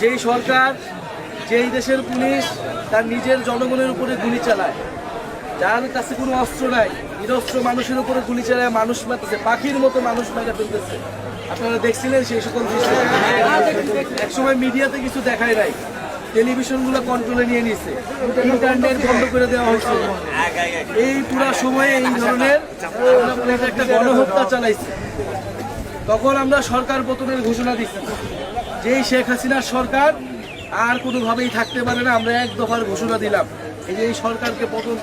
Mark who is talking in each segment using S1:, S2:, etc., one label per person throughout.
S1: যেই সরকার, যেই দেশের পুলিশ তার নিজের জনগণের উপরে গুলি চালায়। যার কাছে কোনো অস্ত্র নাই, নিরস্ত্র মানুষের উপরে গুলি চালায়, মানুষ মারতেছে, পাখির মতো মানুষ মেরে ফেলতেছে। আপনারা দেখছিলেন সেই সকল একসময় মিডিয়াতে কিছু দেখায় নাই। টেলিভিশনগুলো কন্ট্রোলে নিয়ে নিয়েছে ইন্টারনেট বন্ধ করে দেওয়া হয়েছে। এই পুরা সময়ে এই ধরনের একটা গণহত্যা চালাইছে। তখন আমরা সরকার পতনের ঘোষণা দিচ্ছি। যেই শেখ হাসিনার সরকার আর কোনোভাবেই থাকতে পারে না, আমরা এক দফার ঘোষণা দিলাম। এই যে এই সরকারকে পতন,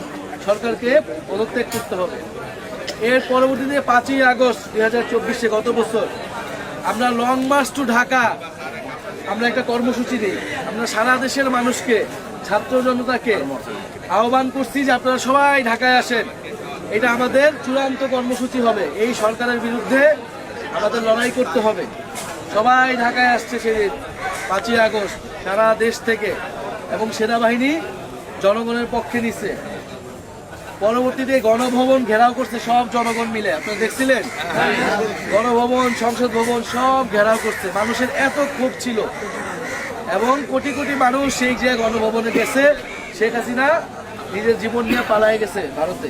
S1: সরকারকে পদত্যাগ করতে হবে। এর পরবর্তীতে পাঁচই আগস্ট দুই হাজার চব্বিশে গত বছর আমরা লং মার্চ টু ঢাকা আমরা একটা কর্মসূচি দিই। আমরা সারা দেশের মানুষকে, ছাত্র জনতাকে আহ্বান করছি যে আপনারা সবাই ঢাকায় আসেন। এটা আমাদের চূড়ান্ত কর্মসূচি হবে। এই সরকারের বিরুদ্ধে আমাদের লড়াই করতে হবে। সবাই ঢাকায় আসছে সেদিন, পাঁচই আগস্ট, সারা দেশ থেকে। এবং সেনাবাহিনী জনগণের পক্ষে নিচ্ছে। পরবর্তীতে গণভবন ঘেরাও করছে সব জনগণ মিলে। আপনারা দেখছিলেন? গণভবন, সংসদ ভবন সব ঘেরাও করছে। মানুষের এত ক্ষোভ ছিল। এবং কোটি কোটি মানুষ সেই যে গণভবনে গেছে, শেখ হাসিনা নিজের জীবন নিয়ে পালায় গেছে ভারতে।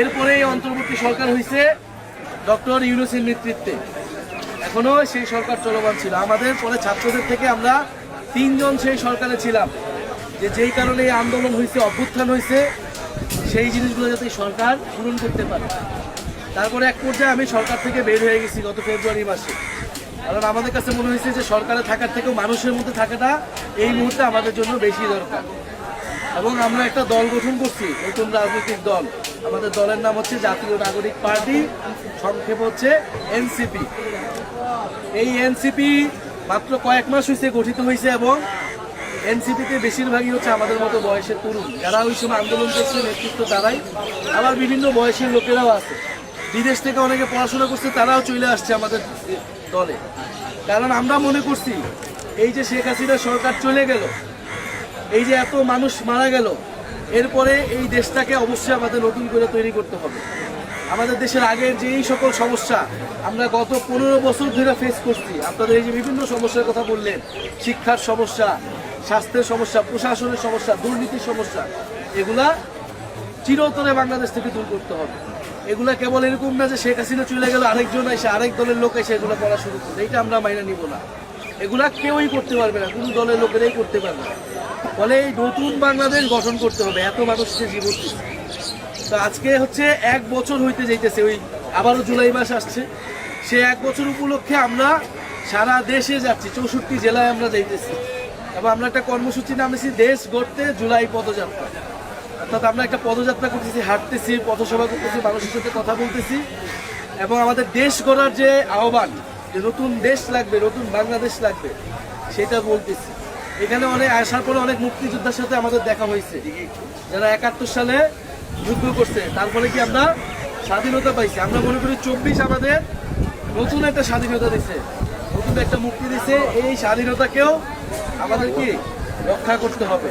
S1: এরপরে অন্তর্বর্তী সরকার হয়েছে ডক্টর ইউনুসের নেতৃত্বে। এখনও সেই সরকার চলমান ছিল। আমাদের পরে ছাত্রদের থেকে আমরা তিনজন সেই সরকারে ছিলাম। যে যেই কারণে আন্দোলন হয়েছে অভ্যুত্থান হয়েছে সেই জিনিসগুলো যাতে সরকার পূরণ করতে পারে। তারপরে এক পর্যায়ে আমি সরকার থেকে বের হয়ে গেছি গত ফেব্রুয়ারি মাসে। কারণ আমাদের কাছে মনে হয়েছে যে সরকারে থাকার থেকেও মানুষের মধ্যে থাকাটা এই মুহূর্তে আমাদের জন্য বেশি দরকার। এবং আমরা একটা দল গঠন করছি নতুন রাজনৈতিক দল। আমাদের দলের নাম হচ্ছে জাতীয় নাগরিক পার্টি, সংক্ষেপ হচ্ছে এনসিপি। এই এনসিপি মাত্র কয়েক মাস হয়েছে গঠিত হয়েছে এবং এনসিপিতে বেশিরভাগই হচ্ছে আমাদের মতো বয়সের তরুণ। যারা ওই সময় আন্দোলন করছে, নেতৃত্ব তারাই। আবার বিভিন্ন বয়সের লোকেরাও আছে। বিদেশ থেকে অনেকে পড়াশোনা করছে, তারাও চলে আসছে আমাদের দলে। কারণ আমরা মনে করছি, এই যে শেখ হাসিনা সরকার চলে গেল, এই যে এত মানুষ মারা গেল এরপরে এই দেশটাকে অবশ্যই আমাদের নতুন করে তৈরি করতে হবে। আমাদের দেশের আগের যে এই সকল সমস্যা আমরা গত পনেরো বছর ধরে ফেস করছি, আপনাদের এই যে বিভিন্ন সমস্যার কথা বললেন, শিক্ষার সমস্যা, স্বাস্থ্যের সমস্যা, প্রশাসনের সমস্যা, দুর্নীতির সমস্যা, এগুলা চিরতরে বাংলাদেশ থেকে দূর করতে হবে। এগুলা কেবল এরকম না যে শেখ হাসিনা চলে গেল, আরেকজন এসে আরেক দলের লোক এসে এগুলো করা শুরু করবে এইটা আমরা মাইনা নিব না। এগুলা কেউই করতে পারবে না, কোনো দলের লোকেরাই করতে পারবে না। ফলে এই নতুন বাংলাদেশ গঠন করতে হবে, এত মানুষকে জীবন তো আজকে হচ্ছে এক বছর হইতে যাইতেছে, ওই আবারও জুলাই মাস আসছে। সে এক বছর উপলক্ষে আমরা সারা দেশে যাচ্ছি, চৌষট্টি জেলায় আমরা যাইতেছি। এবং আমরা একটা কর্মসূচি নামেছি, দেশ গড়তে জুলাই পদযাত্রা। অর্থাৎ আমরা একটা পদযাত্রা করতেছি, হাঁটতেছি, পথসভা করতেছি, মানুষের সাথে কথা বলতেছি। এবং আমাদের দেশ গড়ার যে আহ্বান, যে নতুন দেশ লাগবে, নতুন বাংলাদেশ লাগবে, সেটা বলতেছি। এখানে অনেক আসার পরে অনেক মুক্তিযোদ্ধার সাথে আমাদের দেখা হয়েছে। যারা একাত্তর সালে যুদ্ধ করছে তারপরে কি আমরা স্বাধীনতা পাইছি। আমরা মনে করি চব্বিশ আমাদের নতুন একটা স্বাধীনতা দিছে। নতুন একটা মুক্তি দিছে। এই স্বাধীনতাকেও আমাদের কি রক্ষা করতে হবে?